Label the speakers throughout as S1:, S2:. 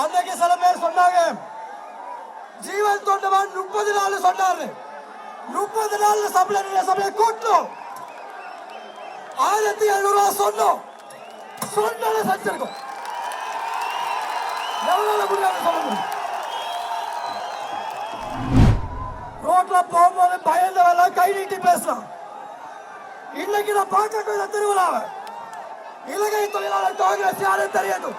S1: அன்னைக்கு சில பேர் சொன்னாங்க ஜீவன் தொண்டவன் முப்பது நாள் சொன்னாரு. முப்பது நாள் சபையில நீங்க சபையை கூட்டணும். ஆயிரத்தி எழுநூறு ரூபா சொன்னோம். சொன்னாலே செஞ்சிருக்கோம் எவ்வளவு முடியாது சொல்ல முடியும். ரோட்ல போகும்போது பயந்தவெல்லாம் கை நீட்டி பேசலாம். இன்னைக்கு நான் பார்க்க இந்த திருவிழாவை இலங்கை தொழிலாளர் காங்கிரஸ் யாரும் தெரியாது.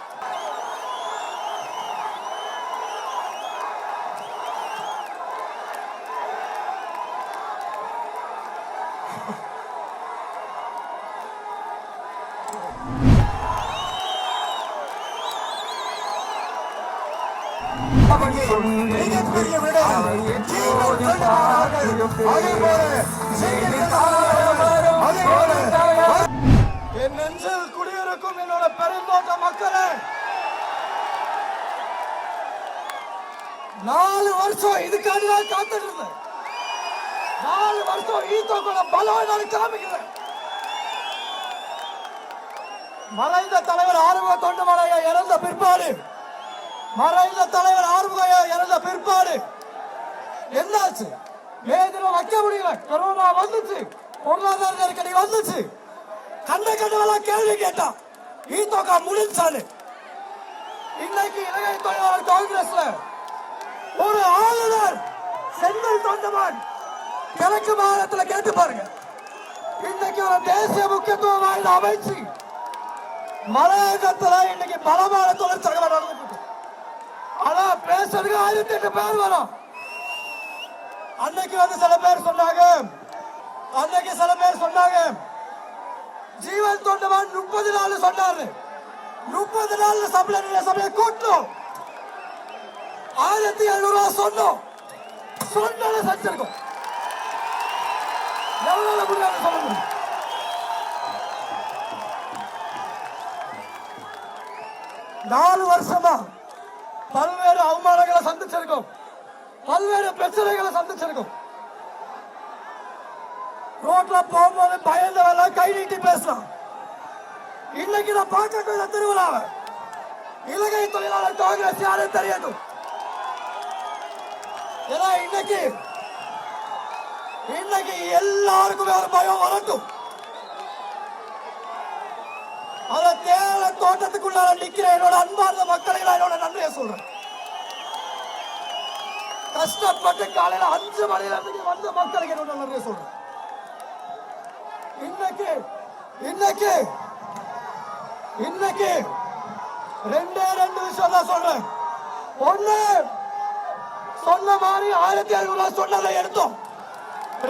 S1: மிகப்பெரிய விடை ஜீவன் தொண்டமாக அதேபோல அதேபோல என் நெஞ்சில் குடியிருக்கும் என்னோட பெருந்தோட்ட மக்களே நாலு வருஷம் இதுக்காக நான் காத்துட்டு இருந்தேன். நாலு வருஷம் ஈத்தோக்கோட பலம் நான் காமிக்கிறேன். மறைந்த தலைவர் ஆறுமுக தொண்டமலையை இறந்த பிற்பாடு மறைந்த தலைவர் ஆறுமுகையா இறந்த பிற்பாடு. என்னாச்சு? வேதில வைக்க முடியல. கொரோனா வந்துச்சு. பொருளாதார நெருக்கடி வந்துச்சு கண்ட கண்டவெல்லாம் கேள்வி கேட்டான். ஈத்தோக்கா முடிஞ்சாரு இன்னைக்கு இலங்கை தொழிலாளர் காங்கிரஸ்ல ஒரு ஆளுநர் செந்தில் தொண்டமான் கிழக்கு மாநிலத்தில் கேட்டு பாருங்க. இன்னைக்கு ஒரு தேசிய முக்கியத்துவம் வாய்ந்த அமைச்சு. மலையகத்தில் இன்னைக்கு பலமான தொழிற்சங்கம் நடந்துட்டு ஆனா பேசுறதுக்கு ஆயிரத்தி எட்டு பேர் வரும். அன்னைக்கு வந்து சில பேர் சொன்னாங்க. அன்னைக்கு சில பேர் சொன்னாங்க. ஜீவன் தொண்டவன் முப்பது நாள் சொன்னாரு. முப்பது நாள் சபையில நீங்க சபையை கூட்டணும். ஆயிரத்தி எழுநூறு ரூபா சொன்னோம். சொன்னதை செஞ்சிருக்கோம். எவ்வளவு முடியாது சொல்ல முடியும்? நாலு வருஷமா பல்வேறு அவமானங்களை சந்திச்சிருக்கோம் பல்வேறு பிரச்சனைகளை சந்திச்சிருக்கோம் ரோட்ல போகும்போது பயந்தவெல்லாம் கை நீட்டி பேசலாம் இன்னைக்கு நான் பார்க்க இந்த திருவிழாவை இலங்கை தொழிலாளர் காங்கிரஸ் யாரும் தெரியாது ஏன்னா இன்னைக்கு இன்னைக்கு எல்லாருக்குமே ஒரு பயம் வரட்டும் அத தேவை தோட்டத்துக்குள்ளார நிக்கிற என்னோட அன்பார்ந்த மக்களை நான் என்னோட நன்றியை சொல்றேன். கஷ்டப்பட்டு காலையில அஞ்சு மணில இருந்து வந்த மக்களுக்கு என்னோட நன்றியை சொல்றேன். இன்னைக்கு இன்னைக்கு இன்னைக்கு ரெண்டே ரெண்டு விஷயம் தான் சொல்றேன். ஒண்ணு சொன்ன மாதிரி ஆயிரத்தி ஐநூறு ரூபாய் சொன்னதை எடுத்தோம்.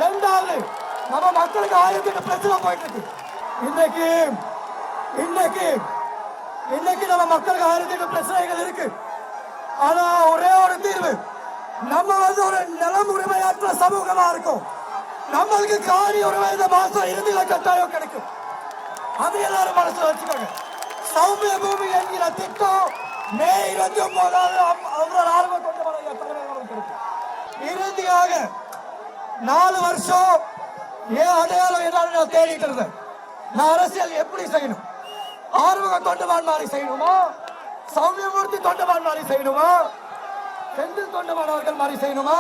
S1: ரெண்டாவது நம்ம மக்களுக்கு ஆயிரத்தி எட்டு பிரச்சனை போயிட்டு இருக்கு. இன்னைக்கு இன்னைக்கு இன்னைக்கு நம்ம மக்களுக்கு ஆயிரத்தி பிரச்சனைகள் இருக்கு. ஆனா ஒரே ஒரு தீர்வு நம்ம வந்து ஒரு நிலம் உரிமையாற்ற சமூகமா இருக்கும். நம்மளுக்கு காரி உரிமை இந்த மாசம் இறுதியில கட்டாயம் கிடைக்கும். அது எல்லாரும் மனசுல வச்சுக்கோங்க. சௌமிய பூமி என்கிற திட்டம் மே இருபத்தி ஒன்பதாவது அவரால் ஆர்வம் கொண்டு வர இறுதியாக நாலு வருஷம் ஏன் அடையாளம் என்னன்னு நான் தேடிட்டு இருந்தேன். நான் அரசியல் எப்படி செய்யணும்? ஆறுமுக தொண்டமான் செய்யணுமா? சௌமியமூர்த்தி தொண்டமான் செய்யணுமா? செந்தில் தொண்டமானவர்கள் மாதிரி செய்யணுமா?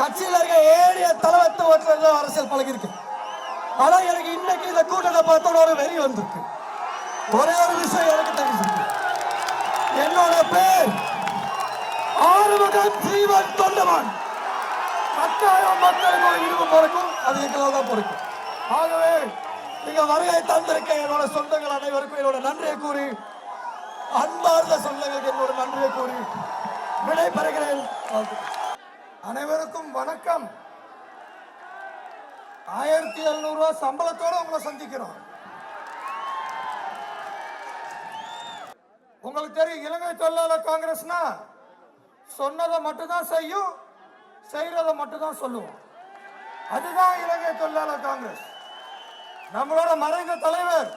S1: கட்சியில் இருக்க ஏழிய தலைவத்துவத்தில் அரசியல் பழகிருக்கு ஆனா எனக்கு இன்னைக்கு இந்த கூட்டத்தை பார்த்தோட ஒரு வெறி வந்திருக்கு. ஒரே ஒரு விஷயம் எனக்கு தெரிஞ்சிருக்கு. என்னோட பேர் ஆறுமுக ஜீவன் தொண்டமான். கட்டாயம் மக்களுக்கு ஒரு பிறக்கும் அது எங்களோட தான் பிறக்கும். ஆகவே நீங்க வருகை தந்திருக்க என்னோட சொந்தங்கள் அனைவருக்கும் என்னோட நன்றியை கூறி அன்பார்ந்த சொந்தங்களுக்கு என்னோட நன்றியை கூறி விடைபெறுகிறேன். அனைவருக்கும் வணக்கம். ஆயிரத்தி எழுநூறு ரூபாய் சம்பளத்தோட உங்களை சந்திக்கிறோம். உங்களுக்கு தெரியும் இலங்கை தொழிலாளர் காங்கிரஸ்னா சொன்னதை மட்டும்தான் செய்யும் செய்யறதை மட்டும்தான் சொல்லுவோம். அதுதான் இலங்கை தொழிலாளர் காங்கிரஸ். நம்மளோட மறைந்த தலைவர்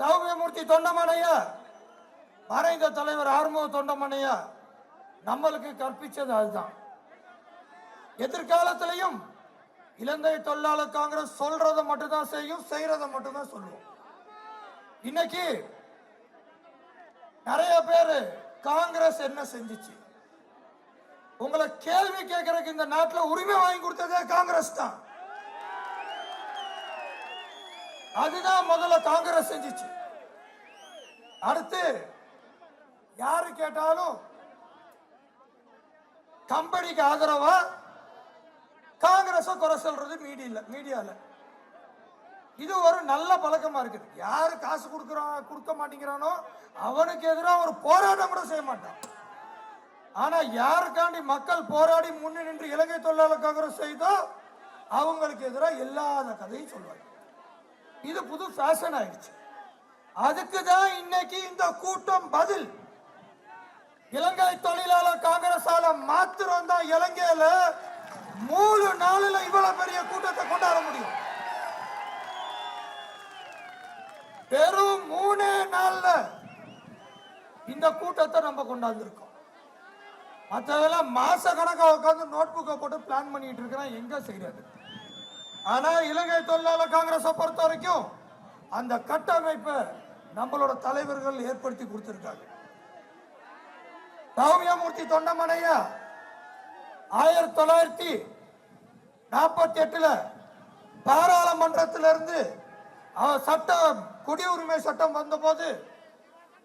S1: சௌமியமூர்த்தி தொண்டமனையா மறைந்த தலைவர் ஆறுமுக தொண்டமனையா நம்மளுக்கு கற்பிச்சது அதுதான். எதிர்காலத்திலையும் இலங்கை தொழிலாளர் காங்கிரஸ் சொல்றதை மட்டும்தான் செய்யும் செய்யறதை மட்டும்தான் சொல்லுவோம் இன்னைக்கு
S2: நிறைய பேர் காங்கிரஸ் என்ன செஞ்சிச்சு? உங்களை கேள்வி கேட்கறதுக்கு இந்த நாட்டில் உரிமை வாங்கி கொடுத்ததே காங்கிரஸ் தான். அதுதான் முதல்ல காங்கிரஸ் செஞ்சுச்சு. அடுத்து யாரு கேட்டாலும் கம்பெனிக்கு ஆதரவா காங்கிரஸ குறை சொல்றது மீடியில மீடியால இது ஒரு நல்ல பழக்கமா இருக்குது. யாரு காசு கொடுக்கறான் கொடுக்க மாட்டேங்கிறானோ அவனுக்கு எதிராக ஒரு போராட்டம் கூட செய்ய மாட்டான். ஆனா யாருக்காண்டி மக்கள் போராடி முன்னே நின்று இலங்கை தொழிலாளர் காங்கிரஸ் செய்தோ அவங்களுக்கு எதிராக இல்லாத கதையும் சொல்வாங்க இது புது ஃபேஷன் ஆயிடுச்சு. அதுக்கு தான் இன்னைக்கு இந்த கூட்டம் பதில். இலங்கை தொழிலாளர் காங்கிரஸால மாத்திரம் தான் இலங்கையில மூணு நாளில் இவ்வளவு பெரிய கூட்டத்தை கொண்டாட முடியும். வெறும் மூணே நாள்ல இந்த கூட்டத்தை நம்ம கொண்டாந்துருக்கோம். மற்றதெல்லாம் மாச கணக்காக உட்காந்து நோட் புக்கை போட்டு பிளான் பண்ணிட்டு இருக்கிறேன். எங்க செய்யறது ஆனா இலங்கை தொழிலாளர் காங்கிரஸை பொறுத்த வரைக்கும் அந்த கட்டமைப்பை நம்மளோட தலைவர்கள் ஏற்படுத்தி கொடுத்திருக்காங்க. சௌமியமூர்த்தி தொண்டமனையா ஆயிரத்தி தொள்ளாயிரத்தி நாற்பத்தி எட்டுல பாராளுமன்றத்திலிருந்து அவர் சட்டம் குடியுரிமை சட்டம் வந்தபோது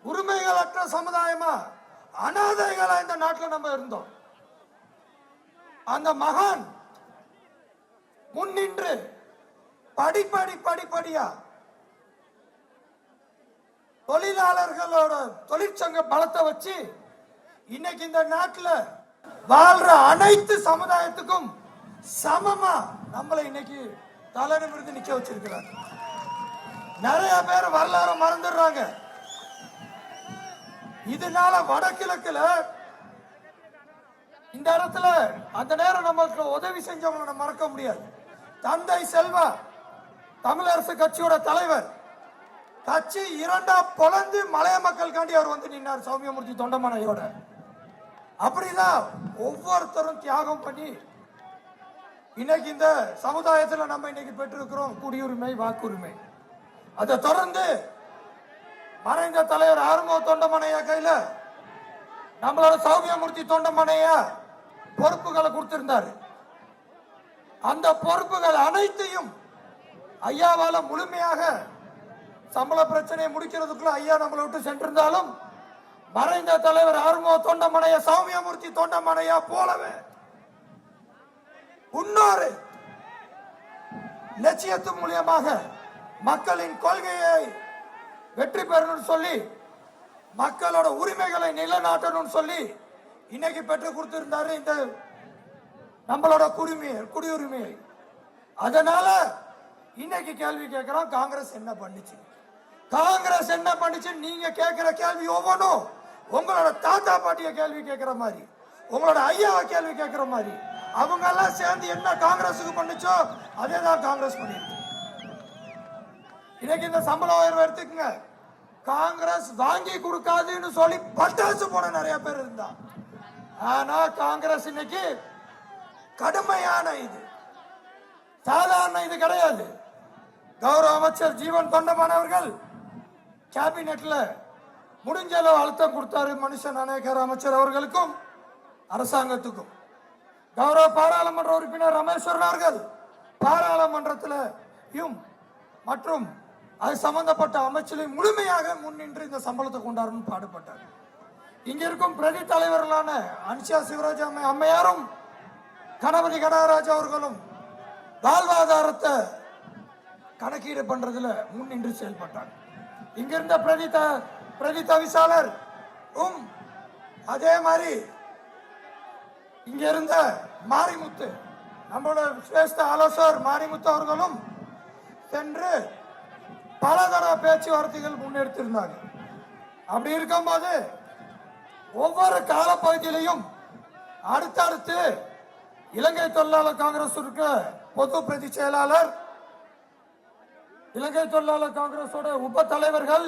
S2: உரிமைகளற்ற சமுதாயமா அனாதைகளா இந்த நாட்டில் நம்ம இருந்தோம். அந்த மகான் முன்னின்று படிப்படி படிப்படியா தொழிலாளர்களோட தொழிற்சங்க பலத்தை வச்சு இன்னைக்கு இந்த நாட்டுல வாழ்ற அனைத்து சமுதாயத்துக்கும் சமமா நம்மளை இன்னைக்கு தலை நிமிர்ந்து நிக்க வச்சிருக்கிறாங்க நிறைய பேர் வரலாறு மறந்துடுறாங்க. இதனால வடகிழக்குல இந்த இடத்துல அந்த நேரம் நமக்கு உதவி செஞ்சவங்களை மறக்க முடியாது. தந்தை செல்வா தமிழரசு கட்சியோட தலைவர். கட்சி இரண்டா பொழந்து மலைய மக்களுக்காண்டி அவர் வந்து நின்னார் சௌமியமூர்த்தி தொண்டமனையோட. அப்படிதான் ஒவ்வொருத்தரும் தியாகம் பண்ணி இன்னைக்கு இந்த சமுதாயத்தில் நம்ம இன்னைக்கு பெற்றிருக்கிறோம் குடியுரிமை வாக்குரிமை. அதை தொடர்ந்து மறைந்த தலைவர் ஆறுமுக தொண்டமனையா கையில நம்மளோட சௌமியமூர்த்தி தொண்டமனையா பொறுப்புகளை கொடுத்திருந்தாரு. அந்த பொறுப்புகள் அனைத்தையும் ஐயாவால முழுமையாக சம்பள பிரச்சனையை முடிக்கிறதுக்குள்ள ஐயா நம்மளை விட்டு சென்றிருந்தாலும் மறைந்த தலைவர் ஆறுமுக தொண்டமனைய சௌமியமூர்த்தி தொண்டமனையா போலவே இன்னொரு லட்சியத்து மூலியமாக மக்களின் கொள்கையை வெற்றி பெறணும்னு சொல்லி மக்களோட உரிமைகளை நிலைநாட்டணும்னு சொல்லி இன்னைக்கு பெற்று கொடுத்திருந்தாரு இந்த நம்மளோட குடிமையை குடியுரிமையை அதனால இன்னைக்கு கேள்வி கேட்கிறோம் காங்கிரஸ் என்ன பண்ணுச்சு? காங்கிரஸ் என்ன பண்ணுச்சு? நீங்க கேட்கிற கேள்வி ஒவ்வொன்றும். உங்களோட தாத்தா பாட்டிய கேள்வி கேட்கிற மாதிரி உங்களோட ஐயாவை கேள்வி கேட்கிற மாதிரி. அவங்க எல்லாம் சேர்ந்து என்ன காங்கிரஸுக்கு பண்ணுச்சோ அதே தான் காங்கிரஸ் பண்ணிருக்கு இன்னைக்கு இந்த சம்பள உயர்வு எடுத்துக்கங்க. காங்கிரஸ் வாங்கி கொடுக்காதுன்னு சொல்லி பட்டாசு போன நிறைய பேர் இருந்தா ஆனா காங்கிரஸ் இன்னைக்கு கடுமையான இது. சாதாரண இது கிடையாது. கௌரவ அமைச்சர் ஜீவன் தொண்டமானவர்கள் கேபினெட்ல முடிஞ்ச அளவு அழுத்தம் கொடுத்தாரு மனுஷன் அநேகர் அமைச்சர் அவர்களுக்கும் அரசாங்கத்துக்கும். கௌரவ பாராளுமன்ற உறுப்பினர் ரமேஸ்வரன் அவர்கள் பாராளுமன்றத்திலும் மற்றும் அது சம்பந்தப்பட்ட அமைச்சரையும் முழுமையாக முன்னின்று இந்த சம்பளத்தை கொண்டாடணும் பாடுபட்டார். இங்க இருக்கும் பிரதி தலைவர்களான அன்ஷா சிவராஜ் அம்மை அம்மையாரும் கணபதி கடகராஜ் அவர்களும் வாழ்வாதாரத்தை கணக்கீடு பண்றதுல முன்னின்று செயல்பட்டாங்க இங்கிருந்த இருந்த பிரதி தவிசாளர் உம் அதே மாதிரி இங்க இருந்த மாரிமுத்து நம்மளோட சிரேஷ்ட ஆலோசகர் மாரிமுத்து அவர்களும் சென்று பலதர பேச்சுவார்த்தைகள் முன்னெடுத்திருந்தாங்க. அப்படி இருக்கும்போது ஒவ்வொரு காலப்பகுதியிலையும் அடுத்தடுத்து இலங்கை தொழிலாளர் காங்கிரஸ் இருக்க. பொது பிரதி செயலாளர். இலங்கை தொழிலாளர் காங்கிரஸோட உப தலைவர்கள்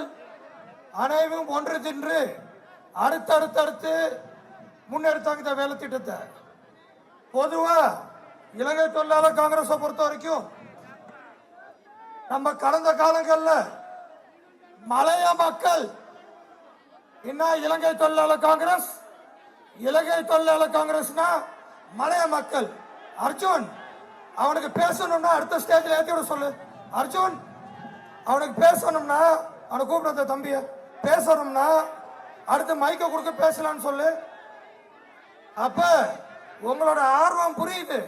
S2: அனைவரும் ஒன்று தின்று அடுத்தடுத்தடுத்து முன்னெடுத்தாங்க இந்த வேலை திட்டத்தை. பொதுவா இலங்கை தொழிலாளர் காங்கிரஸை பொறுத்த வரைக்கும் நம்ம கடந்த காலங்களில் மலைய மக்கள் என்ன இலங்கை தொழிலாளர் காங்கிரஸ் இலங்கை தொழிலாளர் காங்கிரஸ்னா மலைய மக்கள் அர்ஜுன் அவனுக்கு பேசணும்னா அடுத்த ஸ்டேஜில் ஏற்றி விட சொல்லு. அர்ஜுன் அவனுக்கு பேசணும்னா அவனை கூப்பிடுற தம்பிய. பேசணும்னா அடுத்து மைக்க கொடுக்க பேசலாம்னு சொல்லு. அப்ப உங்களோட ஆர்வம் புரியுது.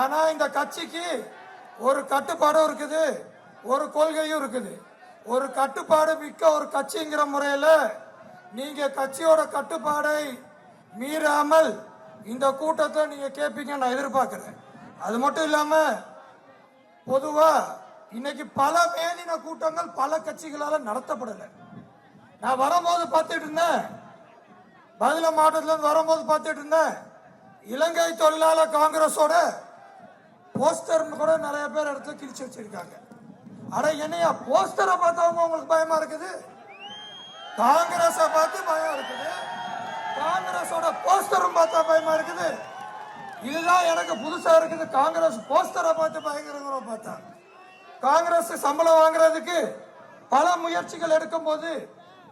S2: ஆனா இந்த கட்சிக்கு ஒரு கட்டுப்பாடும் இருக்குது ஒரு கொள்கையும் இருக்குது. ஒரு கட்டுப்பாடு மிக்க ஒரு கட்சிங்கிற முறையில் நீங்க கட்சியோட கட்டுப்பாடை மீறாமல் இந்த கூட்டத்தை நீங்க கேட்பீங்க நான் எதிர்பார்க்கிறேன். அது மட்டும் இல்லாம பொதுவா இன்னைக்கு பல மேலின கூட்டங்கள் பல கட்சிகளால நடத்தப்படல. நான் வரும்போது பார்த்துட்டு இருந்தேன். பதில மாவட்டத்திலேருந்து வரும்போது பார்த்துட்டு இருந்தேன். இலங்கை தொழிலாளர் காங்கிரஸோட போஸ்டர் கூட நிறைய பேர் இடத்துல கிழிச்சு வச்சிருக்காங்க. ஆனா என்னையா போஸ்டரை பார்த்தவங்க உங்களுக்கு பயமா இருக்குது? காங்கிரஸ பார்த்து பயம் இருக்குது? காங்கிரஸோட போஸ்டரும் பார்த்தா பயமா இருக்குது. இதுதான் எனக்கு புதுசா இருக்குது. காங்கிரஸ் போஸ்டரை பார்த்து பயங்கரங்கிறோம் பார்த்தா. காங்கிரஸ் சம்பளம் வாங்குறதுக்கு பல முயற்சிகள் எடுக்கும் போது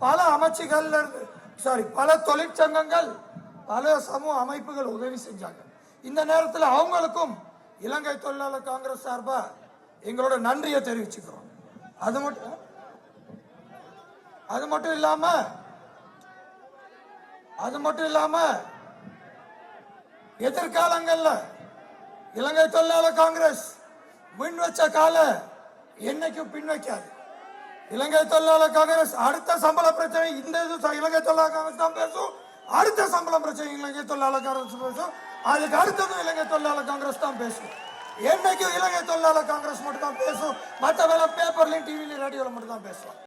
S2: பல அமைச்சுகள் சாரி பல தொழிற்சங்கங்கள் பல சமூக அமைப்புகள் உதவி செஞ்சாங்க. இந்த நேரத்தில் அவங்களுக்கும் இலங்கை தொழிலாளர் காங்கிரஸ் சார்பா எங்களோட நன்றியை தெரிவிச்சுக்கிறோம். அது மட்டும் அது மட்டும் இல்லாமல் அது மட்டும் இல்லாம எதிர்காலங்கள்ல இலங்கை தொழிலாளர் காங்கிரஸ் முன் வச்ச கால என்னைக்கும் பின் வைக்காது. இலங்கை தொழிலாளர் காங்கிரஸ் அடுத்த சம்பள பிரச்சனை இந்த இது இலங்கை தொழிலாளர் காங்கிரஸ் தான் பேசும். அடுத்த சம்பள பிரச்சனை இலங்கை தொழிலாளர் காங்கிரஸ் பேசும். அதுக்கு அடுத்ததும் இலங்கை தொழிலாளர் காங்கிரஸ் தான் பேசும். என்னைக்கும் இலங்கை தொழிலாளர் காங்கிரஸ் மட்டும் தான் பேசும். மற்றவெல்லாம் பேப்பர்லயும் டிவிலையும் ரேடியோல மட்டும் தான் பேசுவோம்